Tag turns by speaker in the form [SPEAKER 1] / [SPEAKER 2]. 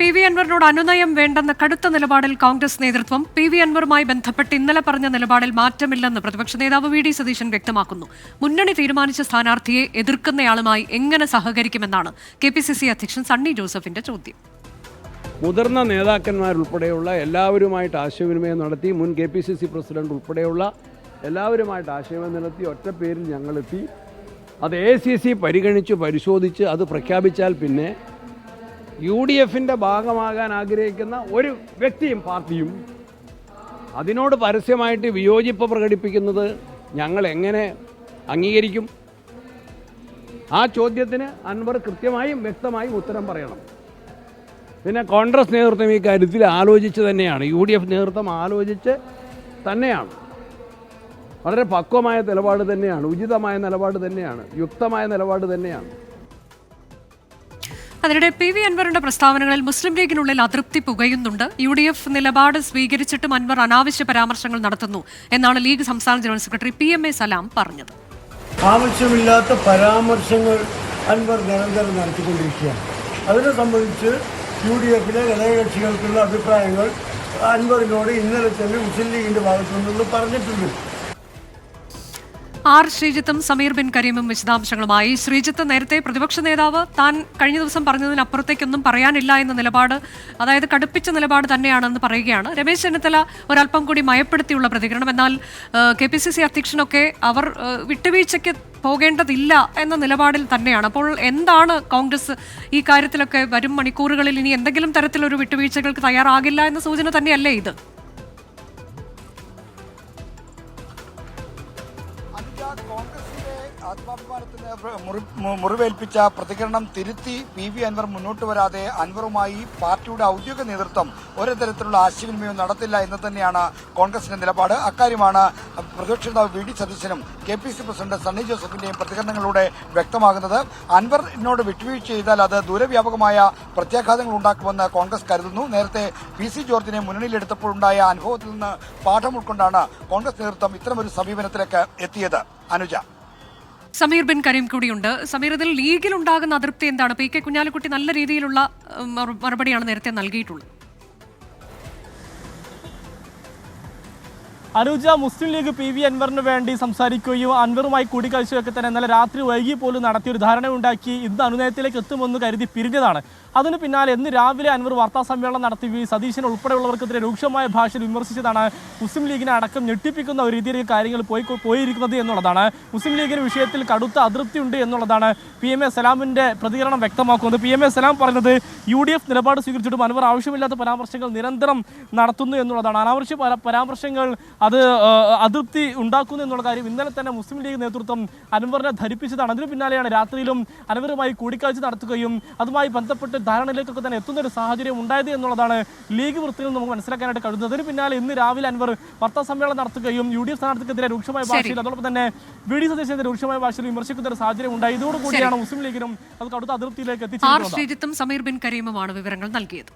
[SPEAKER 1] P V അൻവറിനോട് അനുനയം വേണ്ടെന്ന കടുത്ത നിലപാടിൽ കോൺഗ്രസ് നേതൃത്വം പി വി അൻവറുമായി ബന്ധപ്പെട്ട് ഇന്നലെ പറഞ്ഞ നിലപാടിൽ മാറ്റമില്ലെന്ന് പ്രതിപക്ഷ നേതാവ് വി ഡി സതീശൻ വ്യക്തമാക്കുന്നു. മുന്നണി തീരുമാനിച്ച സ്ഥാനാർത്ഥിയെ എതിർക്കുന്നയാളുമായി എങ്ങനെ സഹകരിക്കുമെന്നാണ് കെ പി സി സി അധ്യക്ഷൻ സണ്ണി ജോസഫിന്റെ ചോദ്യം.
[SPEAKER 2] മുതിർന്ന നേതാക്കന്മാരുൾപ്പെടെയുള്ള എല്ലാവരുമായിട്ട് ആശയവിനിമയം നടത്തി മുൻ K P C C president ഉൾപ്പെടെയുള്ള എല്ലാവരുമായിട്ട് ആശയവിനിമയം നടത്തി ഒറ്റ പേരിൽ ഞങ്ങളെത്തി. അത് എ സി സി പരിഗണിച്ച് പരിശോധിച്ച് അത് പ്രഖ്യാപിച്ചാൽ പിന്നെ യു ഡി എഫിന്റെ ഭാഗമാകാൻ ആഗ്രഹിക്കുന്ന ഒരു വ്യക്തിയും പാർട്ടിയും അതിനോട് പരസ്യമായിട്ട് വിയോജിപ്പ് പ്രകടിപ്പിക്കുന്നത് ഞങ്ങൾ എങ്ങനെ അംഗീകരിക്കും? ആ ചോദ്യത്തിന് അൻവർ കൃത്യമായും വ്യക്തമായും ഉത്തരം പറയണം. പിന്നെ കോൺഗ്രസ് നേതൃത്വം ഈ കാര്യത്തിൽ ആലോചിച്ച് തന്നെയാണ്. യു ഡി എഫ് നേതൃത്വം ആലോചിച്ച് തന്നെയാണ്. വളരെ പക്വമായ നിലപാട് തന്നെയാണ്. ഉചിതമായ നിലപാട് തന്നെയാണ്. യുക്തമായ നിലപാട് തന്നെയാണ്.
[SPEAKER 1] അതിനിടെ പി വി അൻവറിന്റെ പ്രസ്താവനകളിൽ മുസ്ലിം ലീഗിനുള്ളിൽ അതൃപ്തി പുകയുന്നുണ്ട്. യു ഡി എഫ് നിലപാട് സ്വീകരിച്ചിട്ടും അൻവർ അനാവശ്യ പരാമർശങ്ങൾ നടത്തുന്നു എന്നാണ് ലീഗ് സംസ്ഥാന general secretary P M A Salam പറഞ്ഞത്.
[SPEAKER 3] ആവശ്യമില്ലാത്ത പരാമർശങ്ങൾ അൻവർ നിരന്തരം നടത്തിക്കൊണ്ടിരിക്കുകയാണ്. അതിനെ സംബന്ധിച്ച് യു ഡി എഫിലെ ഘടകകക്ഷികൾക്കുള്ള അഭിപ്രായങ്ങൾ അൻവറിനോട് ഇന്നലെ തന്നെ മുസ്ലിം ലീഗിന്റെ ഭാഗത്തു നിന്ന് പറഞ്ഞിട്ടുണ്ട്.
[SPEAKER 1] ആർ ശ്രീജിത്തും സമീർ ബിൻ കരീമും വിശദാംശങ്ങളുമായി. ശ്രീജിത്ത് നേരത്തെ പ്രതിപക്ഷ നേതാവ് താൻ കഴിഞ്ഞ ദിവസം പറഞ്ഞതിനപ്പുറത്തേക്കൊന്നും പറയാനില്ല എന്ന നിലപാട് അതായത് കടുപ്പിച്ച നിലപാട് തന്നെയാണെന്ന് പറയുകയാണ്. രമേശ് ചെന്നിത്തല ഒരല്പം കൂടി മയപ്പെടുത്തിയുള്ള പ്രതികരണം. എന്നാൽ കെ പി സി സി അധ്യക്ഷനൊക്കെ അവർ വിട്ടുവീഴ്ചയ്ക്ക് പോകേണ്ടതില്ല എന്ന നിലപാടിൽ തന്നെയാണ്. അപ്പോൾ എന്താണ് കോൺഗ്രസ് ഈ കാര്യത്തിലൊക്കെ വരും മണിക്കൂറുകളിൽ ഇനി എന്തെങ്കിലും തരത്തിലൊരു വിട്ടുവീഴ്ചകൾക്ക് തയ്യാറാകില്ല എന്ന സൂചന തന്നെയല്ലേ ഇത്?
[SPEAKER 4] ആത്മാഭിമാനത്തിന് മുറിവേൽപ്പിച്ച പ്രതികരണം തിരുത്തി പി. വി. അൻവർ മുന്നോട്ട് വരാതെ അൻവറുമായി പാർട്ടിയുടെ ഔദ്യോഗിക നേതൃത്വം ഒരു തരത്തിലുള്ള ആശയവിനിമയം നടത്തില്ല എന്ന് തന്നെയാണ് കോൺഗ്രസിന്റെ നിലപാട്. അക്കാര്യമാണ് പ്രതിപക്ഷ നേതാവ് വി. ഡി. സതീശനും K. P. C. President Sunny ജോസഫിന്റെയും പ്രതികരണങ്ങളിലൂടെ വ്യക്തമാകുന്നത്. അൻവറിനോട് വിട്ടുവീഴ്ച ചെയ്താൽ അത് ദൂരവ്യാപകമായ പ്രത്യാഘാതങ്ങൾ ഉണ്ടാക്കുമെന്ന് കോൺഗ്രസ് കരുതുന്നു. നേരത്തെ പി. സി. ജോർജിനെ മുന്നണിയിലെടുത്തപ്പോഴുണ്ടായ അനുഭവത്തിൽ നിന്ന് പാഠം ഉൾക്കൊണ്ടാണ് കോൺഗ്രസ് നേതൃത്വം ഇത്തരമൊരു സമീപനത്തിലേക്ക് എത്തിയത്. അനുജ.
[SPEAKER 1] സമീർ ബിൻ കരീം കൂടിയുണ്ട്. സമീർ ഇതിൽ ലീഗിൽ ഉണ്ടാകുന്ന അതൃപ്തി എന്താണ്? പി കെ കുഞ്ഞാലിക്കുട്ടി നല്ല രീതിയിലുള്ള മറുപടിയാണ് നേരത്തെ നൽകിയിട്ടുള്ളത്.
[SPEAKER 5] അനുജ മുസ്ലിം ലീഗ് പി വി അൻവറിന് വേണ്ടി സംസാരിക്കുകയും അൻവറുമായി കൂടിക്കാഴ്ചയൊക്കെ തന്നെ ഇന്നലെ രാത്രി വൈകി പോലും നടത്തിയ ഒരു ധാരണയുണ്ടാക്കി ഇന്ന് അനുനയത്തിലേക്ക് എത്തുമെന്ന് കരുതി പിരിഞ്ഞതാണ്. അതിന് പിന്നാലെ ഇന്ന് രാവിലെ അൻവർ വാർത്താ സമ്മേളനം നടത്തി സതീശൻ ഉൾപ്പെടെയുള്ളവർക്കെതിരെ രൂക്ഷമായ ഭാഷയിൽ വിമർശിച്ചതാണ് മുസ്ലിം ലീഗിനെ അടക്കം ഞെട്ടിപ്പിക്കുന്ന ഒരു രീതിയിൽ കാര്യങ്ങൾ പോയി പോയിരിക്കുന്നത് എന്നുള്ളതാണ്. മുസ്ലിം ലീഗിന് വിഷയത്തിൽ കടുത്ത അതൃപ്തി ഉണ്ട് എന്നുള്ളതാണ് പി എം എ സലാമിന്റെ പ്രതികരണം വ്യക്തമാക്കുന്നത്. പി എം എ സലാം പറഞ്ഞത് യു ഡി എഫ് നിലപാട് സ്വീകരിച്ചിട്ടും അൻവർ ആവശ്യമില്ലാത്ത പരാമർശങ്ങൾ നിരന്തരം നടത്തുന്നു എന്നുള്ളതാണ്. അനാവശ്യ പരാമർശങ്ങൾ അത് അതൃപ്തി ഉണ്ടാക്കുന്നു എന്നുള്ള കാര്യം ഇന്നലെ തന്നെ മുസ്ലിം ലീഗ് നേതൃത്വം അൻവറിനെ ധരിപ്പിച്ചതാണ്. അതിന് പിന്നാലെയാണ് രാത്രിയിലും അനുവരുമായി കൂടിക്കാഴ്ച നടത്തുകയും അതുമായി ബന്ധപ്പെട്ട് ധാരണയിലേക്കൊക്കെ തന്നെ എത്തുന്ന ഒരു സാഹചര്യം ഉണ്ടായത് എന്നുള്ളതാണ് ലീഗ് വൃത്തിയിൽ നമുക്ക് മനസ്സിലാക്കാനായിട്ട് കഴിയുന്നത്. അതിന് പിന്നാലെ ഇന്ന് രാവിലെ അൻവർ വാർത്താ സമ്മേളനം നടത്തുകയും യു ഡി എഫ് സ്ഥാനാർത്ഥിക്കെതിരെ രൂക്ഷമായ ഭാഷയിൽ അതോടൊപ്പം തന്നെ വി ഡി സതീശനെതിരെ രൂക്ഷമായ ഭാഷയിൽ വിമർശിക്കുന്ന ഒരു സാഹചര്യം ഉണ്ടായി. ഇതോടുകൂടിയാണ് മുസ്ലിം ലീഗിനും അത് കടുത്ത അതിർത്തിയിലേക്ക് എത്തിച്ചത്
[SPEAKER 1] ശ്രീജിത്തും സമീർ ബിൻ കരീമുമാണ് വിവരങ്ങൾ നൽകിയത്.